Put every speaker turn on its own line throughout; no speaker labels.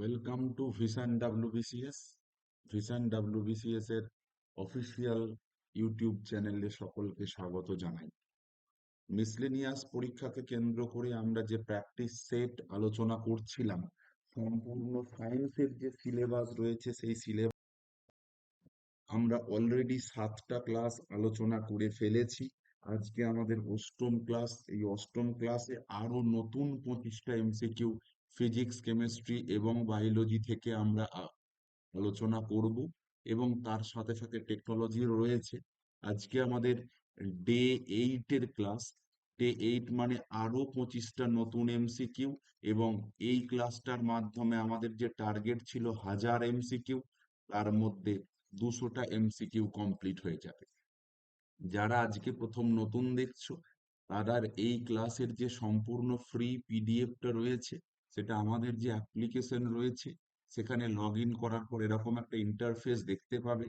Welcome to vision WBCS vision WBCS এর official YouTube চ্যানেলে সকলকে স্বাগত জানাই। মিসলেনিয়াস পরীক্ষাকে কেন্দ্র করে আমরা যে প্র্যাকটিস সেট আলোচনা করছিলাম, সম্পূর্ণ সায়েন্সের যে সিলেবাস রয়েছে সেই সিলেবাস আমরা অলরেডি সাতটা ক্লাস আলোচনা করে ফেলেছি। আজকে আমাদের অষ্টম ক্লাস এই অষ্টম ক্লাসে আরও নতুন পঁচিশটা এমসিকিউ ফিজিক্স কেমিস্ট্রি এবং বায়োলজি থেকে আমরা আলোচনা করব এবং তার সাথে সাথে টেকনোলজি রয়েছে। আজকে আমাদের ডে এইটের ক্লাস ডে এইট মানে আরও পঁচিশটা নতুন এমসিকিউ এবং এই ক্লাসটার মাধ্যমে আমাদের যে টার্গেট ছিল হাজার এমসিকিউ তার মধ্যে দুশোটা এমসিকিউ কমপ্লিট হয়ে যাবে। যারা আজকে প্রথম নতুন দেখছ তারা এই ক্লাসের যে সম্পূর্ণ ফ্রি পিডিএফটা রয়েছে সেটা আমাদের যে অ্যাপ্লিকেশন রয়েছে, সেখানে লগ ইন করার পর এরকম একটা ইন্টারফেস দেখতে পাবে।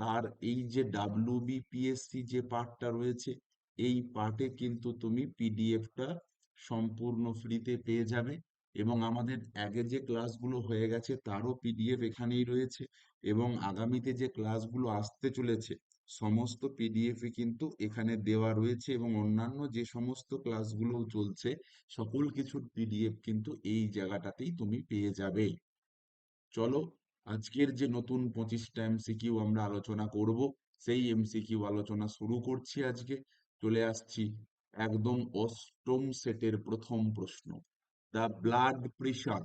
তার এই যে ডাব্লিউবিপিএসসি যে পার্টটা রয়েছে, এই পার্টে কিন্তু তুমি পিডিএফটা সম্পূর্ণ ফ্রিতে পেয়ে যাবে এবং আমাদের আগে যে ক্লাসগুলো হয়ে গেছে, তারও পিডিএফ এখানেই রয়েছে এবং আগামীতে যে ক্লাসগুলো আসতে চলেছে সমস্ত পিডিএফই কিন্তু এখানে দেওয়া রয়েছে এবং অন্যান্য যে সমস্ত ক্লাসগুলো চলছে, সকল কিছুর পিডিএফ কিন্তু এই জায়গাটাতেই তুমি পেয়ে যাবে। চলো, আজকের যে নতুন পঁচিশটা এমসিকিউ আমরা আলোচনা করব, সেই এমসিকিউ আলোচনা শুরু করছি আজকে। চলে আসছি একদম অষ্টম সেটের প্রথম প্রশ্ন। The blood pressure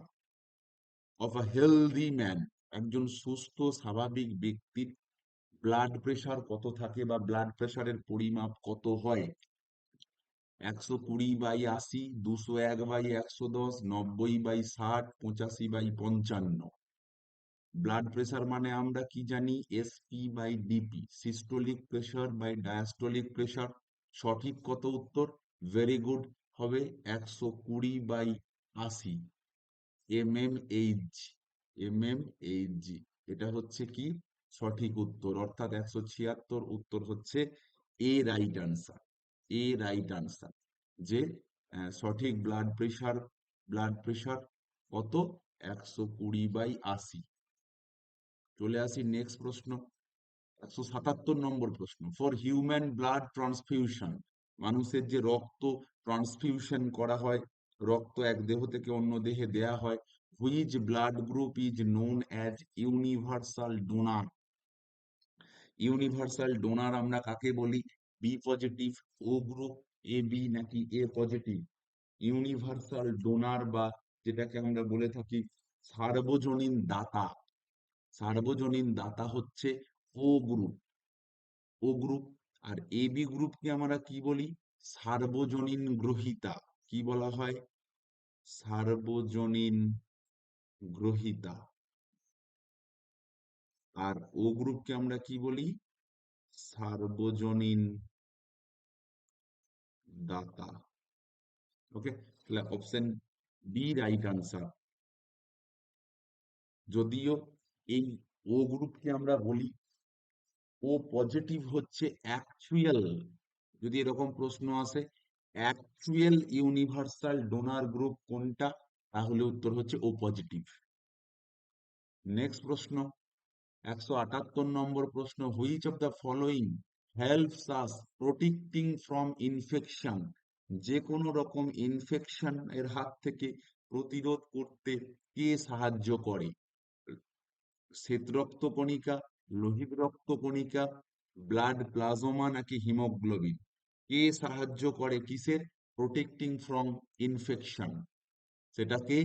of a healthy man একজন সুস্থ, স্বাভাবিক ব্যক্তির ব্লাড প্রেশার কত থাকে বা ব্লাড প্রেশারের পরিমাপ কত হয়? একশো কুড়ি বাই আশি, দুশো এক বাই একশো দশ, নব্বই বাই ষাট, পঁচাশি বাই পঞ্চান্ন। ব্লাড প্রেশার মানে আমরা কি জানি? SP by DP systolic pressure by diastolic pressure সঠিক কত উত্তর? ভেরি গুড হবে একশো কুড়ি বাই আশি। M M H M M H G এটা হচ্ছে কি? সঠিক উত্তর, অর্থাৎ একশো ছিয়াত্তর উত্তর হচ্ছে a right answer a right answer যে সঠিক ব্লাড প্রেশার ব্লাড প্রেশার কত? একশো কুড়ি বাই আশি। চলে আসি নেক্সট প্রশ্ন, একশো সাতাত্তর নম্বর প্রশ্ন ফর হিউম্যান ব্লাড ট্রান্সফিউশন মানুষের যে রক্ত ট্রান্সফিউশন করা হয়, রক্ত এক দেহ থেকে অন্য দেহে দেয়া হয় which blood group is known as universal donor universal donor আমরা কাকে বলি? B positive O group A B নাকি এ পজিটিভ ইউনিভার্সাল ডোনার বা যেটাকে আমরা বলে থাকি সার্বজনীন দাতা। সার্বজনীন দাতা হচ্ছে ও গ্রুপ ও গ্রুপ আর এ বি গ্রুপকে আমরা কি বলি? সার্বজনীন গ্রহিতা। কি বলা হয়? সার্বজনীন গ্রহিতা। আর ও গ্রুপকে আমরা কি বলি? সার্বজনীন দাতা। ওকে তাহলে অপশন বি রাইট আনসার যদিও এই ও গ্রুপকে আমরা বলি, ও পজিটিভ হচ্ছে অ্যাকচুয়াল যদি এরকম প্রশ্ন আসে অ্যাকচুয়াল ইউনিভার্সাল ডোনার গ্রুপ কোনটা? তাহলে উত্তর হচ্ছে ও পজিটিভ নেক্সট প্রশ্ন। একশো আটাত্তর নম্বর প্রশ্ন which of the following helps us protecting from infection যে কোনো রকম ইনফেকশন এর হাত থেকে প্রতিরোধ করতে কে সাহায্য করে? শ্বেত রক্ত কণিকা, লোহিত রক্ত কণিকা ব্লাড প্লাজমা নাকি হিমোগ্লোবিন কে সাহায্য করে কিসের? প্রোটেক্টিং ফ্রম ইনফেকশন সেটাকে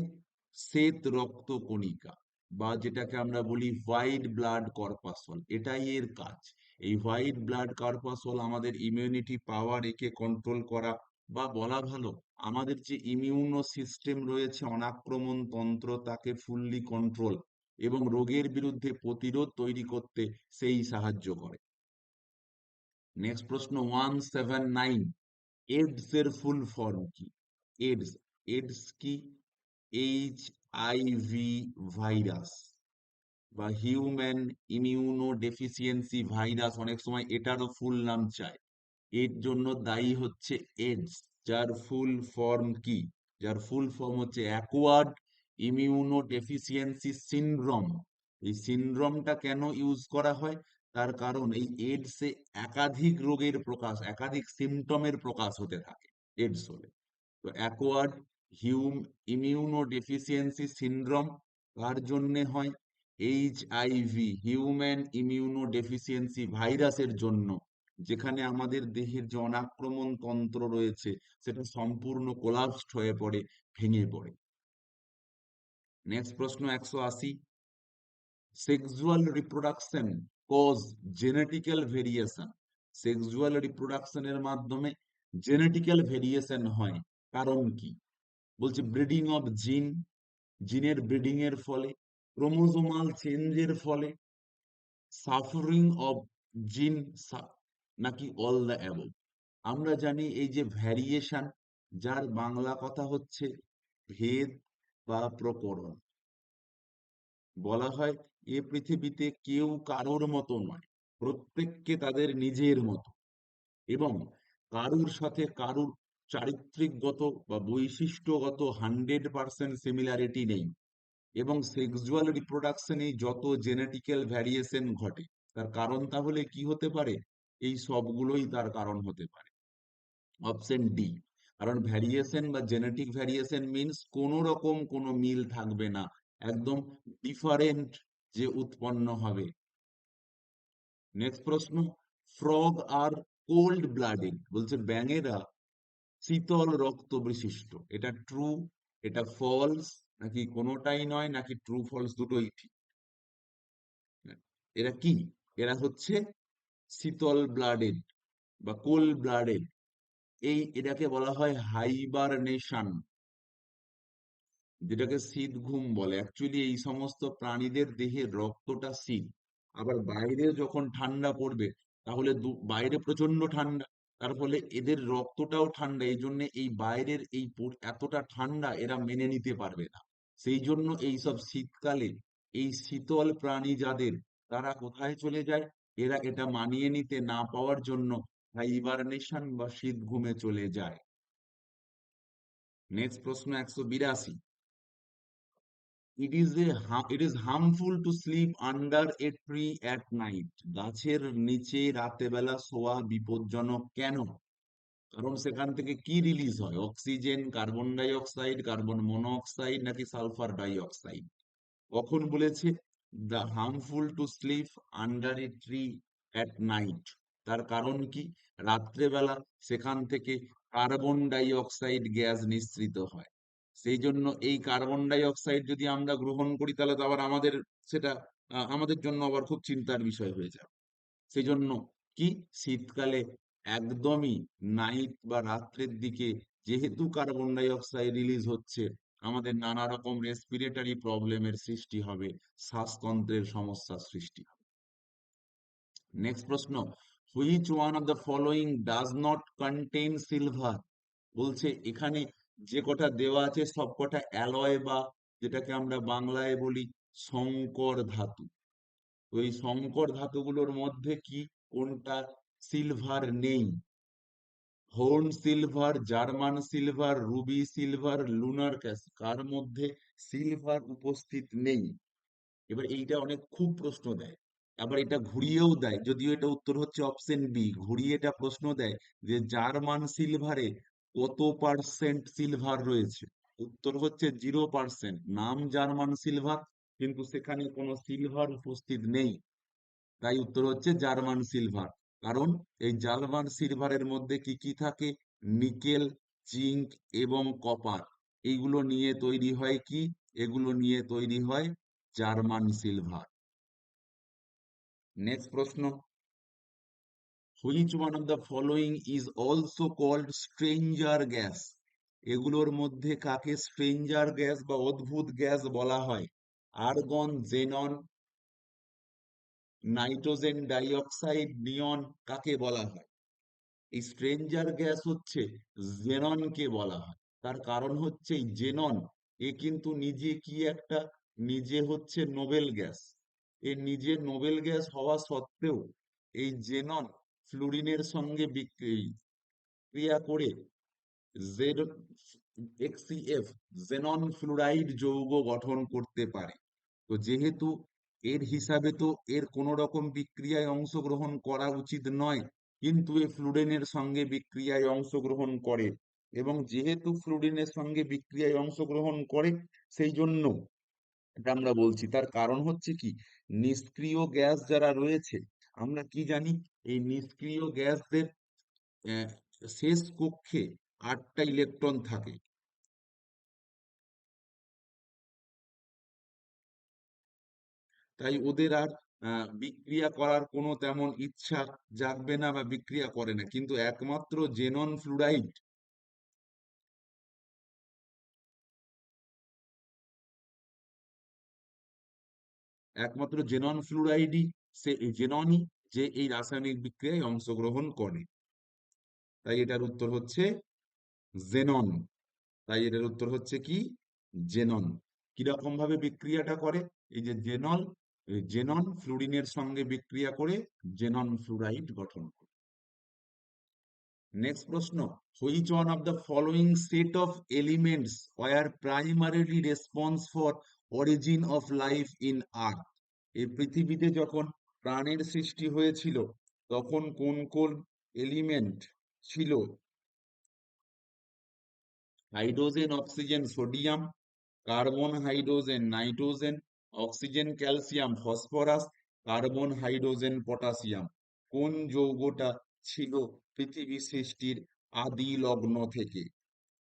শ্বেত রক্ত কণিকা। বা যেটাকে আমরা বলি হোয়াইট ব্লাড কর্পাসল এটাই এর কাজ। এই হোয়াইট ব্লাড কর্পাসল আমাদের ইমিউনিটি পাওয়ার একে কন্ট্রোল করা বা বলা ভালো, আমাদের যে ইমিউনো সিস্টেম রয়েছে, অনাক্রমণ তন্ত্র তাকে ফুললি কন্ট্রোল এবং রোগের বিরুদ্ধে প্রতিরোধ তৈরি করতে সেই সাহায্য করে। নেক্সট প্রশ্ন ওয়ান সেভেন নাইন এডস এর ফুল ফর্ম কি? এডস এডস কি? এইচ আইভি ভাইরাস বা হিউম্যান ইমিউনো ডেফিসিয়েন্সি ভাইরাস অনেক সময় এটারও ফুল নাম চায়। এর জন্য দায়ী হচ্ছে এডস যার ফুল ফর্ম কি? যার ফুল ফর্ম হচ্ছে অ্যাকোয়ার্ড ইমিউনো ডেফিসিয়েন্সি সিনড্রোম এই সিনড্রোমটা কেন ইউজ করা হয়? তার কারণ এই এডসে একাধিক রোগের প্রকাশ, একাধিক সিমটমের প্রকাশ হতে থাকে এডস হলে। তো acquired hum immuno deficiency syndrome কার জন্যে হয়? H IV human immuno deficiency ভাইরাসের জন্য, যেখানে আমাদের দেহের যে অনাক্রমণ তন্ত্র রয়েছে, সেটা সম্পূর্ণ কোলাপসড হয়ে পড়ে, ভেঙে পড়ে। নেক্সট প্রশ্ন একশো আশি। Sexual reproduction cause genetical variation sexual রিপ্রোডাকশনের মাধ্যমে জেনেটিক্যাল ভেরিয়েশন হয়, কারণ কি? বলছে ব্রিডিং অফ জিন জিনের ব্রিডিং এর ফলে ক্রোমোজোমাল চেঞ্জের ফলে সাফারিং অফ জিন নাকি অল দ্য অ্যাবভ আমরা জানি এই যে ভ্যারিয়েশন যার বাংলা কথা হচ্ছে ভেদ বা প্রকরণ। বলা হয় এ পৃথিবীতে কেউ কারোর মতো নয় প্রত্যেককে তাদের নিজের মতো। এবং কারুর সাথে কারুর চারিত্রিকগত বা বৈশিষ্ট্যগত হান্ড্রেড পার্সেন্ট সিমিলারিটি নেই এবং সেক্সুয়াল রিপ্রোডাকশনে যত জেনেটিক্যাল ভ্যারিয়েশন ঘটে, তার কারণ তাহলে কি হতে পারে? এই সবগুলোই তার কারণ হতে পারে। অপশন ডি কারণ ভ্যারিয়েশন বা জেনেটিক ভ্যারিয়েশন মিনস কোন রকম কোনো মিল থাকবে না, একদম ডিফারেন্ট যে উৎপন্ন হবে। নেক্সট প্রশ্ন ফ্রগ আর কোল্ড ব্লাডেড বলছে ব্যাঙেরা শীতল রক্ত বিশিষ্ট। এটা ট্রু এটা ফলস নাকি কোনোটাই নয়, নাকি ট্রু ফলস দুটোই ঠিক? এরা কি? এরা হচ্ছে শীতল ব্লাডেড বা কোল ব্লাডেড এই এটাকে বলা হয় হাইবারনেশন যেটাকে শীত ঘুম বলে। অ্যাকচুয়ালি এই সমস্ত প্রাণীদের দেহের রক্তটা শীত। আবার বাইরে যখন ঠান্ডা পড়বে, তাহলে বাইরে প্রচণ্ড ঠান্ডা। তার ফলে এদের রক্তটাও ঠান্ডা, এই জন্য এই বাইরের এই এতটা ঠান্ডা এরা মেনে নিতে পারবে না। সেই জন্য এই সব শীতকালে এই শীতল প্রাণী যাদের, তারা কোথায় চলে যায়? এরা এটা মানিয়ে নিতে না পাওয়ার জন্য হাইবারনেশন বা শীত ঘুমে চলে যায়। নেক্সট প্রশ্ন একশো বিরাশি। It is it is harmful to sleep under a tree at night গাছের নিচে রাতেবেলা শোয়া বিপজ্জনক কেন? কারণ সেখান থেকে কি রিলিজ হয়? Oxygen carbon dioxide carbon monoxide নাকি সালফার ডাই অক্সাইড কখন বলেছে? The harmful to sleep under a tree at night তার কারণ কি? রাত্রেবেলা সেখান থেকে কার্বন ডাই অক্সাইড গ্যাস নিঃসৃত হয়। সেই জন্য এই কার্বন ডাই অক্সাইড যদি আমরা গ্রহণ করি, তাহলে তো আবার আমাদের সেটা আমাদের জন্য আবার খুব চিন্তার বিষয় হয়ে যাবে। সেই জন্য কি? শীতকালে একদমই নাইট বা রাত্রের দিকে যেহেতু কার্বন ডাই অক্সাইড রিলিজ হচ্ছে, আমাদের নানা রকম রেসপিরেটরি প্রবলেমের সৃষ্টি হবে শ্বাসতন্ত্রের সমস্যার সৃষ্টি হবে। নেক্সট প্রশ্ন which one of the following does not contain silver বলছে এখানে যে কটা দেওয়া আছে সব কটা অ্যালয় বা যেটাকে আমরা বাংলায় বলি সংকর ধাতু। তো এই সংকর ধাতুগুলোর মধ্যে কি, কোনটা? সিলভার নেই। Horn silver, German silver, ruby silver, lunar caustic, কার মধ্যে সিলভার উপস্থিত নেই? এবার এইটা অনেক খুব প্রশ্ন দেয়। আবার এটা ঘুরিয়েও দেয়। যদিও এটা উত্তর হচ্ছে অপশন বি, ঘুরিয়ে এটা প্রশ্ন দেয় যে জার্মান সিলভারে কত পার্সেন্ট সিলভার রয়েছে? উত্তর হচ্ছে জিরো পার্সেন্ট নাম জার্মান সিলভার কিন্তু সেখানে কোনো সিলভার উপস্থিত নেই। তাই উত্তর হচ্ছে জার্মান সিলভার কারণ এই জার্মান সিলভারের মধ্যে কি কি থাকে? নিকেল, জিঙ্ক এবং কপার। এইগুলো নিয়ে তৈরি হয় কি? এগুলো নিয়ে তৈরি হয় জার্মান সিলভার নেক্সট প্রশ্ন। Which one of the following is also called stranger gas এগুলোর মধ্যে কাকে স্ট্রেঞ্জার গ্যাস বা অদ্ভুত গ্যাস বলা হয়? Argon xenon nitrogen dioxide neon কাকে বলা হয়? এই স্ট্রেঞ্জার গ্যাস হচ্ছে জেননকে বলা হয়। তার কারণ হচ্ছে এই জেনন এ কিন্তু নিজে কি একটা, নিজে হচ্ছে নোবেল গ্যাস এ নিজে নোবেল গ্যাস হওয়া সত্ত্বেও এই জেনন ফ্লুরিনের সঙ্গে ক্রিয়া করে জেড এক্সিএফ জেনন ফ্লুরাইড যৌগ গঠন করতে পারে। তো যেহেতু এর হিসাবে তো এর কোনো রকম বিক্রিয়ায় অংশগ্রহণ করা উচিত নয়, কিন্তু এ ফ্লুরেনের সঙ্গে বিক্রিয়ায় অংশগ্রহণ করে এবং যেহেতু ফ্লুরিনের সঙ্গে বিক্রিয়ায় অংশগ্রহণ করে, সেই জন্য এটা আমরা বলছি। তার কারণ হচ্ছে কি? নিষ্ক্রিয় গ্যাস যারা রয়েছে আমরা কি জানি? এই নিষ্ক্রিয় গ্যাসদের শেষ কক্ষে আটটা ইলেকট্রন থাকে। তাই ওদের আর বিক্রিয়া করার কোনো তেমন ইচ্ছা জাগবে না বা বিক্রিয়া করে না। কিন্তু একমাত্র জেনন ফ্লুরাইড একমাত্র জেনন ফ্লুরাইডই সে এই জেননই যে এই রাসায়নিক বিক্রিয়ায় অংশগ্রহণ করে। তাই এটার উত্তর হচ্ছে জেনন। তাই এটার উত্তর হচ্ছে কি? জেনন। কীরকম ভাবে বিক্রিয়াটা করে? এই যে জেনল জেনন ফ্লুরিনের সঙ্গে বিক্রিয়া করে জেনন ফ্লুরাইড গঠন করে। নেক্সট প্রশ্ন which one of the following set of elements were primarily response for origin of life in earth এই পৃথিবীতে যখন প্রাণের সৃষ্টি হয়েছিল, তখন কোন কোন এলিমেন্ট ছিল? Hydrogen, oxygen, sodium, carbon, hydrogen, nitrogen, oxygen, calcium, phosphorus, carbon, hydrogen, potassium. কোন যৌগটা ছিল পৃথিবী সৃষ্টির আদি লগ্ন থেকে?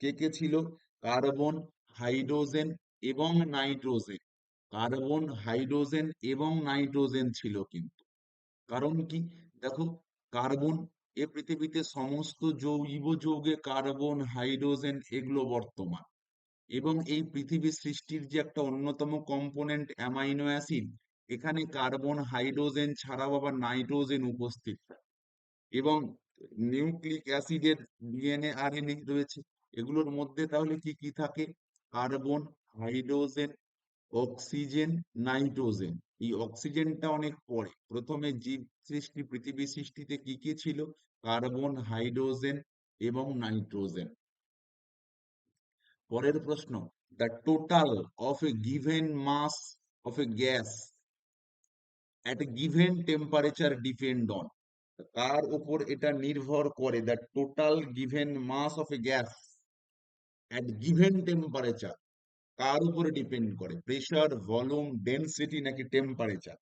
কে কে ছিল? কার্বন, হাইড্রোজেন এবং নাইট্রোজেন। কার্বন, হাইড্রোজেন এবং নাইট্রোজেন ছিল কিন্তু। কারণ কি? দেখো, কার্বন এ পৃথিবীতে সমস্ত জৈব যৌগে কার্বন, হাইড্রোজেন এগুলো বর্তমান। এবং এই পৃথিবী সৃষ্টির যে একটা অন্যতম কম্পোনেন্ট অ্যামাইনো অ্যাসিড, এখানে কার্বন, হাইড্রোজেন ছাড়াও আবার নাইট্রোজেন উপস্থিত। থাকে এবং নিউক্লিক অ্যাসিডের ডিএনএ, আরএনএ রয়েছে। এগুলোর মধ্যে তাহলে কি কি থাকে? Carbon, hydrogen oxygen, nitrogen. এই অক্সিজেনটা অনেক পরে প্রথমে জীব সৃষ্টি, পৃথিবী সৃষ্টিতে কি কি ছিল? কার্বন, হাইড্রোজেন এবং নাইট্রোজেন। পরের প্রশ্ন, the total of a given mass of a gas at a given temperature depend on? কার উপর এটা নির্ভর করে? The total given mass of a gas at given temperature. কার উপরে ডিপেন্ড করে? প্রেশার ভলিউম ডেনসিটি নাকি টেম্পারেচার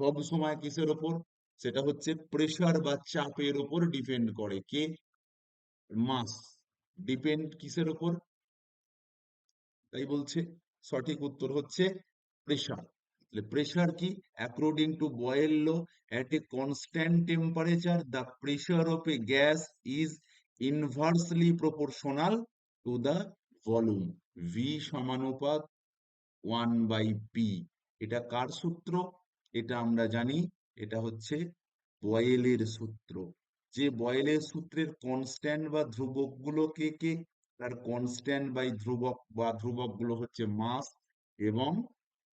সব সময় কিসের ওপর সেটা হচ্ছে প্রেশার বা চাপের উপর ডিপেন্ড করে কে? মাস ডিপেন্ড কিসের ওপর তাই বলছে, সঠিক উত্তর হচ্ছে প্রেশার প্রেশার কি? According to Boyle law at a constant temperature, the pressure of a gas is inversely proportional to the volume. V সমানুপাত ওয়ান বাই পি এটা কার সূত্র? এটা আমরা জানি, এটা হচ্ছে বয়েলের সূত্র। যে বয়েলের সূত্রের কনস্ট্যান্ট বা ধ্রুবকগুলো কে কে? তার কনস্ট্যান্ট বাই ধ্রুবক বা ধ্রুবকগুলো হচ্ছে মাস এবং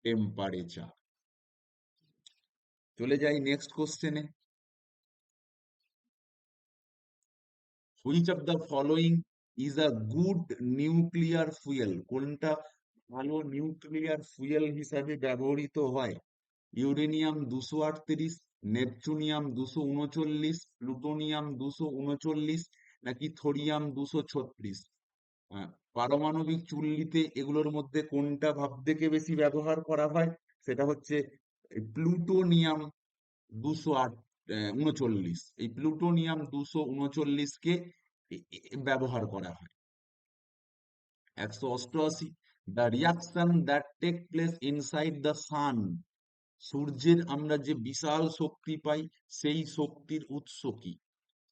টেম্পারেচার চলে যাই নেক্সট কোশ্চেনে which of the following is a good nuclear fuel কোনটা? ভালো নিউক্লিয়ার ফুয়েল হিসাবে ব্যবহৃত হয়। ইউরেনিয়াম দুশো আটত্রিশ নেপচুনিয়াম দুশো উনচল্লিশ প্লুটোনিয়াম দুশো উনচল্লিশ, নাকি থোরিয়াম দুশো ছত্রিশ? পারমাণবিক চুল্লিতে এগুলোর মধ্যে কোনটা ভাব থেকে বেশি ব্যবহার করা হয়? সেটা হচ্ছে প্লুটোনিয়াম দুশো আট উনচল্লিশ। এই প্লুটোনিয়াম দুশো উনচল্লিশকে ব্যবহার করা হয়। একশো অষ্টআশি the reaction that take place inside the sun সূর্যের আমরা যে বিশাল শক্তি পাই, সেই শক্তির উৎস কি?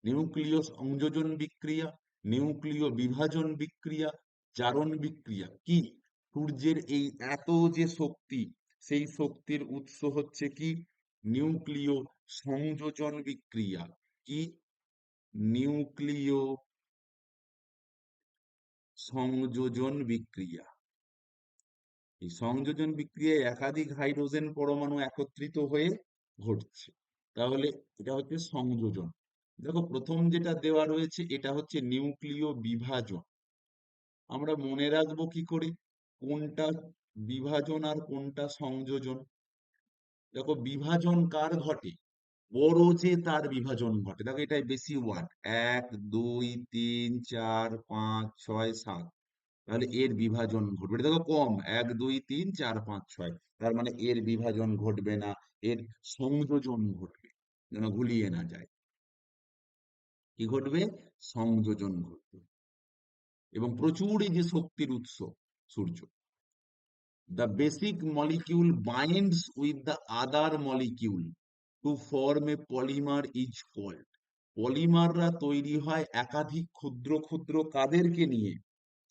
নিউক্লিয় সংযোজন বিক্রিয়া, নিউক্লিয় বিভাজন বিক্রিয়া, জারণ বিক্রিয়া কি? সূর্যের এই এত যে শক্তি, সেই শক্তির উৎস হচ্ছে কি? নিউক্লিয় সংযোজন বিক্রিয়া কি? নিউক্লিয় সংযোজন বিক্রিয়া। এই সংযোজন বিক্রিয়ায় একাধিক হাইড্রোজেন পরমাণু একত্রিত হয়ে ঘটছে। তাহলে এটা হচ্ছে সংযোজন। দেখো, প্রথম যেটা দেওয়া রয়েছে, এটা হচ্ছে নিউক্লিয় বিভাজন। আমরা মনে রাখব কি করে? কোনটা বিভাজন আর কোনটা সংযোজন? দেখো, বিভাজন কার ঘটে? যে তার বিভাজন ঘটে। দেখো এটাই বেশি ওয়ার্ড এক, দুই, তিন, চার, পাঁচ, ছয়, সাত। তাহলে এর বিভাজন ঘটবে। এটা দেখো কম। এক, দুই, তিন, চার, পাঁচ, ছয়। তার মানে এর বিভাজন ঘটবে না, এর সংযোজন ঘটবে। যেন গুলিয়ে না যায়। কি ঘটবে? সংযোজন ঘটবে। এবং প্রচুর যে শক্তির উৎস সূর্য। The basic molecule binds with the other molecule. To form a polymer is called. পলিমাররা তৈরি হয় একাধিক ক্ষুদ্র ক্ষুদ্র কাদেরকে নিয়ে।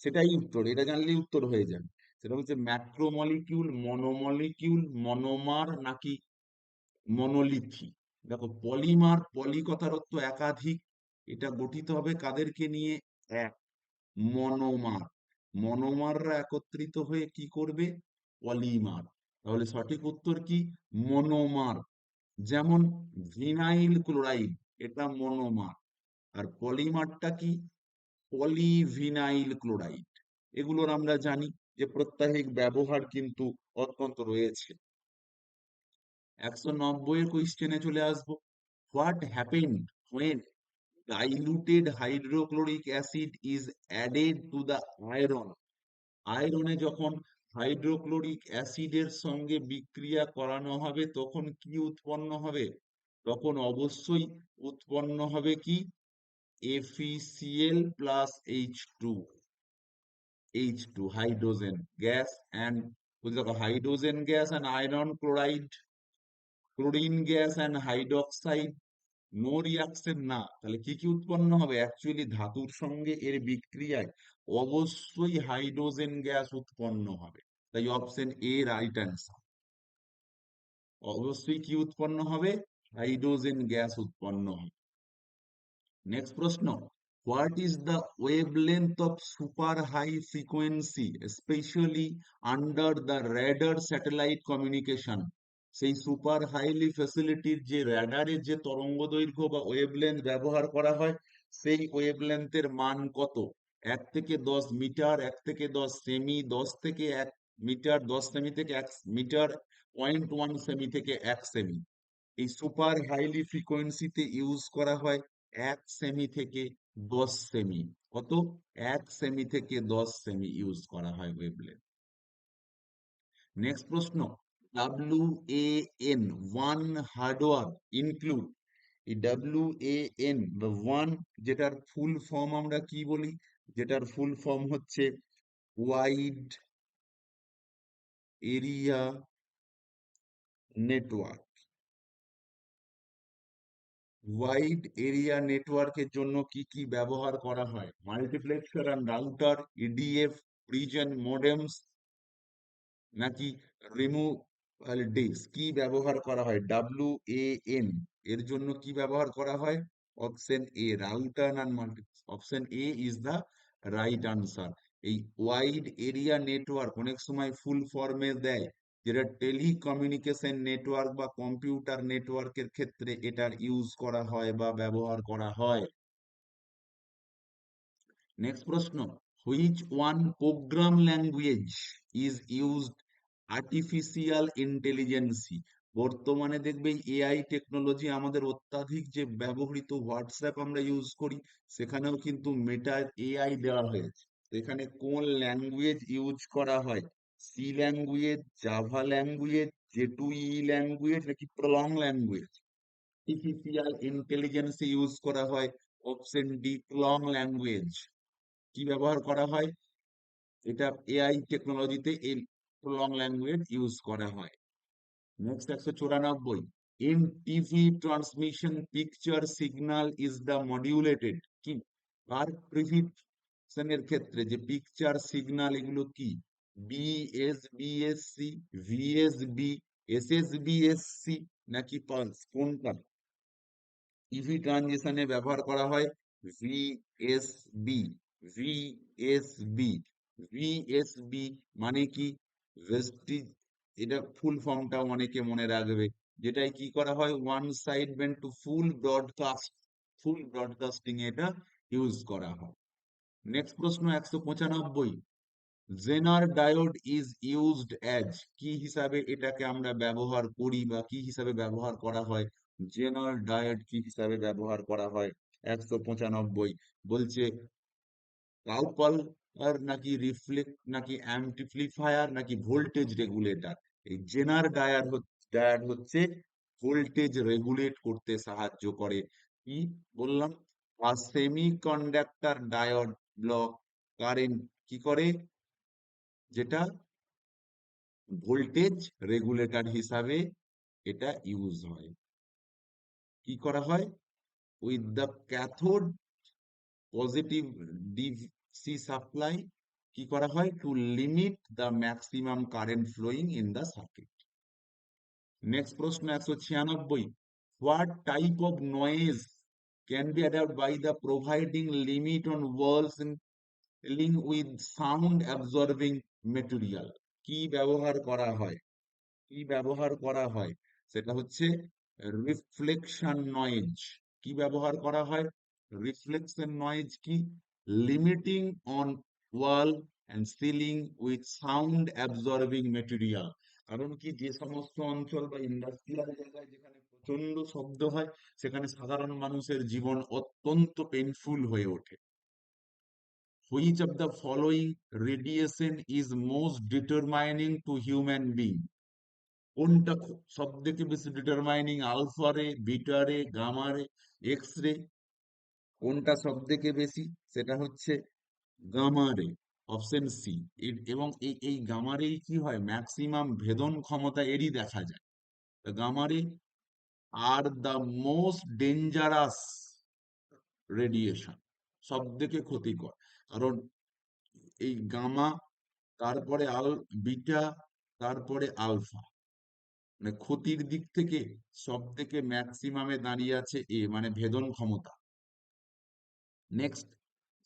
সেটাই উত্তর, এটা জানলেই উত্তর হয়ে যাবে। সেটা হচ্ছে ম্যাক্রোমলিকিউল মনোমলিকিউল মনোমার নাকি মনোলিথি দেখো পলিমার পলি কথার অর্থ একাধিক, এটা গঠিত হবে কাদেরকে নিয়ে? এক মনোমার মনোমাররা একত্রিত হয়ে কি করবে? পলিমার তাহলে সঠিক উত্তর কি? মনোমার যেমন ভিনাইল ক্লোরাইড, এটা মনোমার। আর পলিমারটা কি? Polyvinyl chloride. এগুলোর আমরা জানি যে প্রত্যাহিক ব্যবহার কিন্তু অত্যন্ত রয়েছে। একশো নব্বই কোয়েশ্চেনে চলে আসব। What happened when diluted hydrochloric acid is added to the iron? আয়রনে যখন হাইড্রোক্লোরিক অ্যাসিডের সঙ্গে বিক্রিয়া করানো হবে, তখন কি উৎপন্ন হবে? তখন অবশ্যই উৎপন্ন হবে কি? FCL plus H two H two hydrogen gas and দেখো hydrogen gas and iron chloride chlorine gas and hydroxide no reaction না। তাহলে কি কি উৎপন্ন হবে? অ্যাকচুয়ালি ধাতুর সঙ্গে এর বিক্রিয়ায় অবশ্যই হাইড্রোজেন গ্যাস উৎপন্ন হবে। তাই অপশন এ রাইট অ্যান্সার অবশ্যই কি উৎপন্ন হবে? হাইড্রোজেন গ্যাস উৎপন্ন হবে। নেক্সট প্রশ্ন। What is the wavelength of super high frequency specially under the radar satellite communication সেই সুপার হাইলি ফেসিলিটির যে র্যাডারের যে তরঙ্গ দৈর্ঘ্য বা ওয়েভলেন্থ ব্যবহার করা হয়, সেই ওয়েভলেন্থের মান কত? এক থেকে দশ মিটার, এক থেকে দশ সেমি, দশ থেকে এক মিটার, দশ সেমি থেকে এক মিটার পয়েন্ট ওয়ান সেমি থেকে এক সেমি। এই সুপার হাইলি ফ্রিকোয়েন্সিতে ইউজ করা হয় এক সেমি থেকে দশ সেমি। কত? এক সেমি থেকে দশ সেমি ইউজ করা হয় ওয়েভলেন্থ নেক্সট প্রশ্ন। এন ওয়ান হার্ডওয়ার ইনক্লুড এই এন বা ওয়ান যেটার ফুল ফর্ম আমরা কি বলি? যেটার ফুল ফর্ম হচ্ছে wide area network wide area নেটওয়ার্কের জন্য কি কি ব্যবহার করা হয়? Multiplexer and router EDF reason modems নাকি রিমুভ ডিস্ক কি ব্যবহার করা হয়? ডাব্লিউ এ এন এর জন্য কি ব্যবহার করা হয়? Option A router and multi option A is the right answer এই ওয়াইড এরিয়া নেটওয়ার্ক অনেক সময় ফুল ফর্মে দেয়, যেটা টেলিকমিউনিকেশন নেটওয়ার্ক বা কম্পিউটার নেটওয়ার্কের ক্ষেত্রে এটার ইউজ করা হয় বা ব্যবহার করা হয়। নেক্সট প্রশ্ন which one program language is used artificial intelligency বর্তমানে দেখবে এআই টেকনোলজি আমাদের অত্যাধিক যে ব্যবহৃত হোয়াটসঅ্যাপ আমরা ইউজ করি, সেখানেও কিন্তু মেটা এআই দেওয়া হয়েছে। এখানে কোন ল্যাঙ্গুয়েজ ইউজ করা হয়? C language Java language J two E language নাকি Prolog language artificial intelligence use করা হয় অপশন ডি প্রলং ল্যাঙ্গুয়েজ কি ব্যবহার করা হয়? এটা এআই টেকনোলজিতে প্রলং ল্যাঙ্গুয়েজ ইউজ করা হয়। নেক্সট একশো চুরানব্বই in TV transmission picture signal is the modulated কি? আর প্রিভিশনের ক্ষেত্রে যে পিকচার সিগন্যাল এগুলো কি? বিএসবিএসসি ভিএসবি এসএসবিএসসি নাকি পালস কোনটা টিভি ট্রানজিশনে ব্যবহার করা হয় ভিএসবি ভিএসবি ভিএসবি মানে কি? ভেস্টিজ এটা ফুল ফর্মটাও অনেকে মনে রাখবে। যেটাই কি করা হয় one side band to full broadcast full broadcasting এটা ইউজ করা হয়। নেক্সট প্রশ্ন, একশো পঁচানব্বই। Zener diode is used as কি হিসাবে এটাকে আমরা ব্যবহার করি বা কি হিসাবে ব্যবহার করা হয়? জেনার ডায়োড কি হিসাবে ব্যবহার করা হয়? একশো পঁচানব্বই। বলছে কাউকল আর নাকি রিফ্লেক্ট নাকি অ্যাম্পলিফায়ার নাকি ভোল্টেজ রেগুলেটর এই জেনার ডায়ার ডায়ার হচ্ছে ভোল্টেজ রেগুলেট করতে সাহায্য করে। কি বললাম? আর সেমিকন্ডাক্টর ডায়োড ব্লক কারেন্ট কি করে? যেটা ভোল্টেজ রেগুলেটর হিসাবে এটা ইউজ হয়। কি করা হয়? With the cathode positive DC supply কি করা হয়? To limit the maximum current flowing in the circuit next প্রশ্ন একশো ছিয়ানব্বই what type of noise can be adapt by the providing limit on walls ceiling with sound absorbing material কি ব্যবহার করা হয়? কি ব্যবহার করা হয়? সেটা হচ্ছে রিফ্লেকশন নয়েজ কি ব্যবহার করা হয়? রিফ্লেকশন নয়েজ কি? Limiting on wall and ceiling with sound absorbing material কারণ কি? যে সমস্ত অঞ্চল বা ইন্ডাস্ট্রিয়াল জায়গায় যেখানে প্রচণ্ড শব্দ হয়, সেখানে সাধারণ মানুষের জীবন অত্যন্ত পেইনফুল হয়ে ওঠে। Which of the following radiation is most determining to human being? কোনটা সব থেকে বেশি determining alpha ray beta ray gamma ray X ray কোনটা সব থেকে বেশি? সেটা হচ্ছে গামারে, অপশন সি এবং এই এই গামারে কি হয়? ম্যাক্সিমাম ভেদন ক্ষমতা এরই দেখা যায়। Gamma ray are the most dangerous radiation সব থেকে ক্ষতিকর। কারণ এই গামা, তারপরে আল, বিটা, তারপরে আলফা। মানে ক্ষতির দিক থেকে সব থেকে ম্যাক্সিমামে দাঁড়িয়ে আছে এ মানে ভেদন ক্ষমতা। Next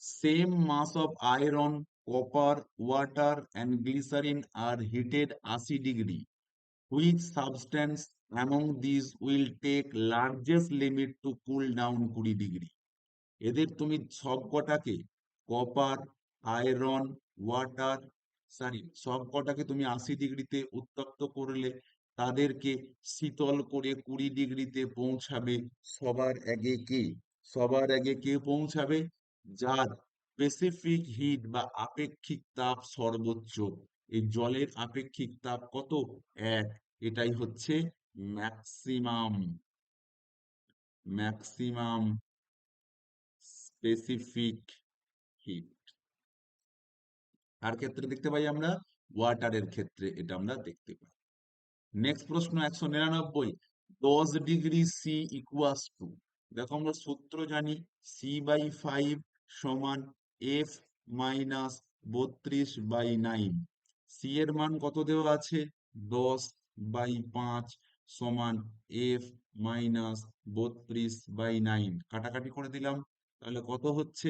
same mass of iron copper water and glycerine are heated আশি degree which substance among this will take largest limit to cool down কুড়ি ডিগ্রি এদের তুমি সব কটাকে কপার আয়রন ওয়াটার সরি সব কটাকে তুমি আশি ডিগ্রিতে উত্তপ্ত করলে তাদেরকে শীতল করে কুড়ি ডিগ্রিতে পৌঁছাবে সবার আগে কে? সবার আগে কে পৌঁছাবে? যার স্পেসিফিক হিট বা আপেক্ষিক তাপ সর্বোচ্চ। এই জলের আপেক্ষিক তাপ কত? এক। এটাই হচ্ছে ম্যাক্সিমাম ম্যাক্সিমাম স্পেসিফিক হিট কার ক্ষেত্রে দেখতে পাই আমরা? ওয়াটারের ক্ষেত্রে, এটা আমরা দেখতে পাই। নেক্সট প্রশ্ন একশো নিরানব্বই। দশ ডিগ্রি সি ইকুয়াস টু দেখো আমরা সূত্র জানি সি বাই ফাইভ সমান এফ মাইনাস বত্রিশ বাই নাইন সি এর মান কত দেওয়া আছে? দশ বাই পাঁচ সমান এফ মাইনাস বত্রিশ বাই নাইন কাটাকাটি করে দিলাম। তাহলে কত হচ্ছে?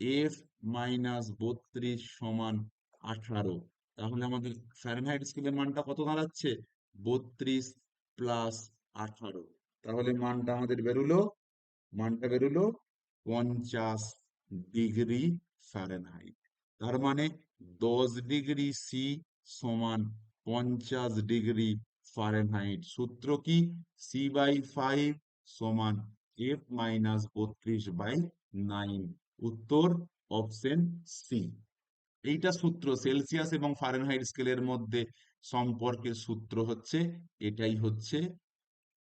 এফ মাইনাস বত্রিশ সমান আঠারো। তাহলে আমাদের ফারেনহাইট স্কেলের মানটা কত দাঁড়াচ্ছে? বত্রিশ প্লাস আঠারো। তাহলে মানটা আমাদের বেরোলো মানটা বেরোলো পঞ্চাশ ডিগ্রি ফারেনহাইট তার মানে দশ ডিগ্রি সি সমান পঞ্চাশ ডিগ্রি ফারেনহাইট সূত্র কি? সি বাই ফাইভ সমান এফ মাইনাস বত্রিশ বাই নাইন উত্তর অপশন সি এইটা সূত্র সেলসিয়াস এবং ফারেনহাইট স্কেলের মধ্যে সম্পর্কের সূত্র হচ্ছে, এটাই হচ্ছে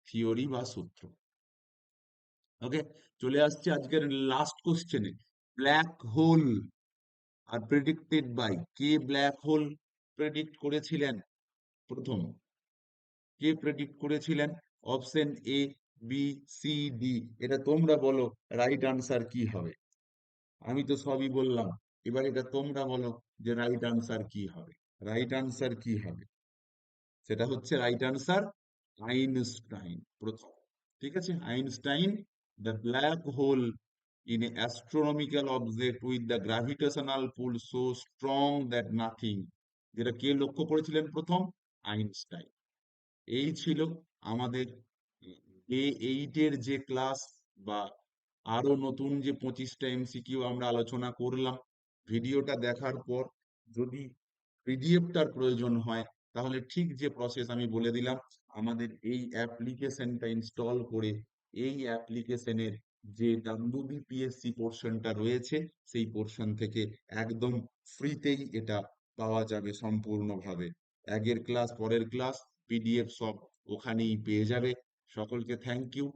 থিওরি বা সূত্র। ওকে চলে আসছে আজকের লাস্ট কোশ্চেনে black hole are predicted by K black hole predict করেছিলেন? প্রথম, কে প্রেডিক্ট করেছিলেন? Option A B C D এটা তোমরা বলো রাইট আনসার কি হবে? আমি তো সবই বললাম, এবার এটা তোমরা বলো যে রাইট আনসার কি হবে? রাইট আনসার কি হবে? সেটা হচ্ছে রাইট আনসার আইনস্টাইন প্রথম। ঠিক আছে? Einstein the black hole in a astronomical object with the gravitational pull so strong that nothing যেটা কে লক্ষ্য করেছিলেন প্রথম? আইনস্টাইন। এই ছিল আমাদের ডে এইটের যে ক্লাস বা আরও নতুন যে পঁচিশটা এমসিকিউ আমরা আলোচনা করলাম, ভিডিওটা দেখার পর যদি পিডিএফটার প্রয়োজন হয়, তাহলে ঠিক যে প্রসেস আমি বলে দিলাম, আমাদের এই অ্যাপ্লিকেশনটা ইনস্টল করে এই অ্যাপ্লিকেশনের যে ডাব্লিউবিপিএসসি পোর্শনটা রয়েছে, সেই পোর্শন থেকে একদম ফ্রিতেই এটা পাওয়া যাবে সম্পূর্ণভাবে। আগের ক্লাস পরের ক্লাস পিডিএফ সব ওখানেই পেয়ে যাবে। সকলকে থ্যাংক ইউ